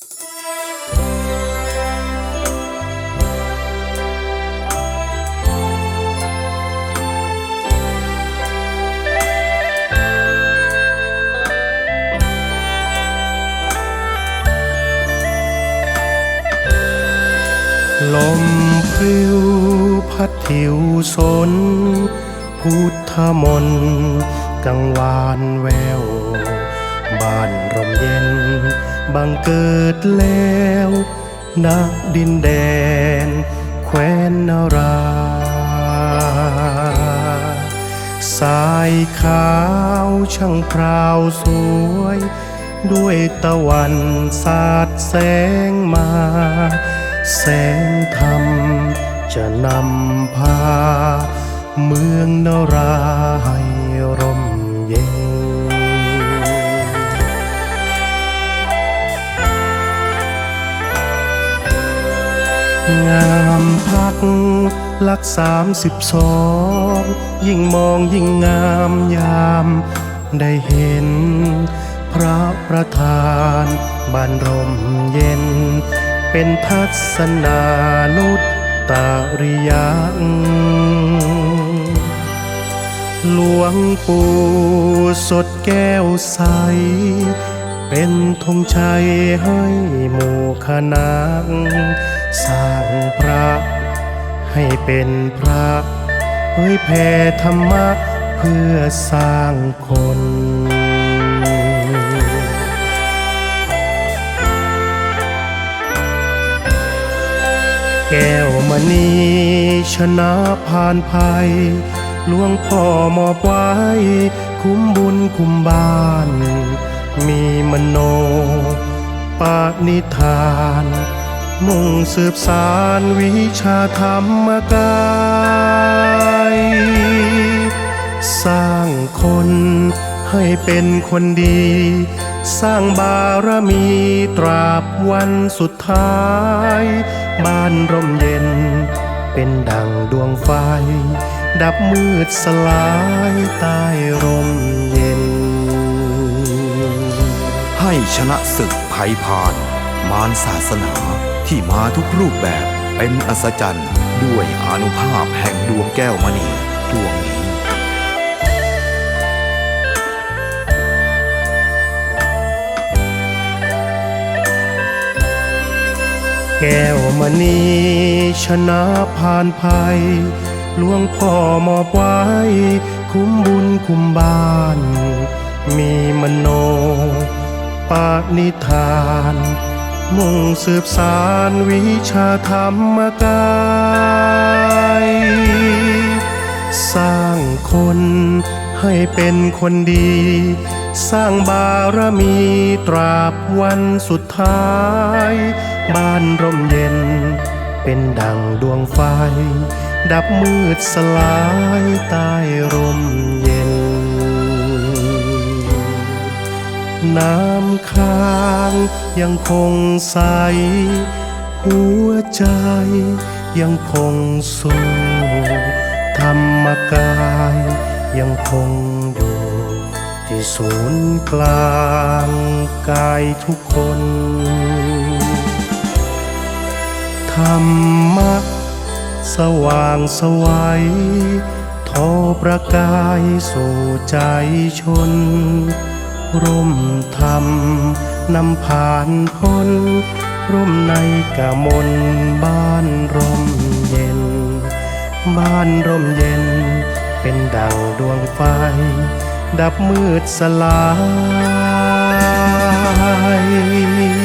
ลมพริ้วพัดทิวสน พุทธมนกังวานแวว บ้านร่มเย็น บังเกิดแล้วณดินแดน แคว้นนารา สายขาวช่างพราวสวย ด้วยตะวันสาดแสงมา แสงธรรมจะนำพา เมืองนรา งามพักลักสามสิบสองยิ่งมองยิ่งงามยาม ได้เห็น พระประธานบานรมเย็น เป็นทัศนานุตตริยังหลวงปู่สดแก้วใส เป็นธงชัยให้หมู่คณะ สร้างพระ ให้เป็นพระเผยแผ่ธรรมะเพื่อสร้างคนแก้วมณีชนะผ่านภัยหลวงพ่อมอบไว้ คุ้มบุญคุ้มบ้าน มีมโน ปานิธาน มุ่งสืบสารวิชาธรรมกาย สร้างคนให้เป็นคนดี สร้างบารมีตราบวันสุดท้าย บ้านร่มเย็น เป็นดังดวงไฟ ดับมืดสลายใต้ร่มเย็น ให้ชนะศึกภัยพาน มารศาสนาที่มาทุกรูปแบบเป็นอัศจรรย์ ด้วยอนุภาพแห่งดวงแก้วมณีดวงนี้แก้วมณีชนะผ่านภัยหลวงพ่อมอบไว้ คุ้มบุญคุ้มบ้าน มีมโนปานิธาน มุ่งสืบสารวิชาธรรมกาย สร้างคนให้เป็นคนดี สร้างบารมีตราบวันสุดท้าย บ้านร่มเย็น เป็นดังดวงไฟ ดับมืดสลายใต้ร่มเย็น น้ำค้างยังคงใส หัวใจยังคงสู้ธรรมกายยังคงอยู่ ที่ศูนย์กลางกายทุกคน ธรรมะสว่างสวัยทอประกายสู่ใจชน ร่มธรรมนำผ่านพ้นร่มในกะมนบ้านร่มเย็น บ้านร่มเย็น เป็นดังดวงไฟ ดับมืดสลาย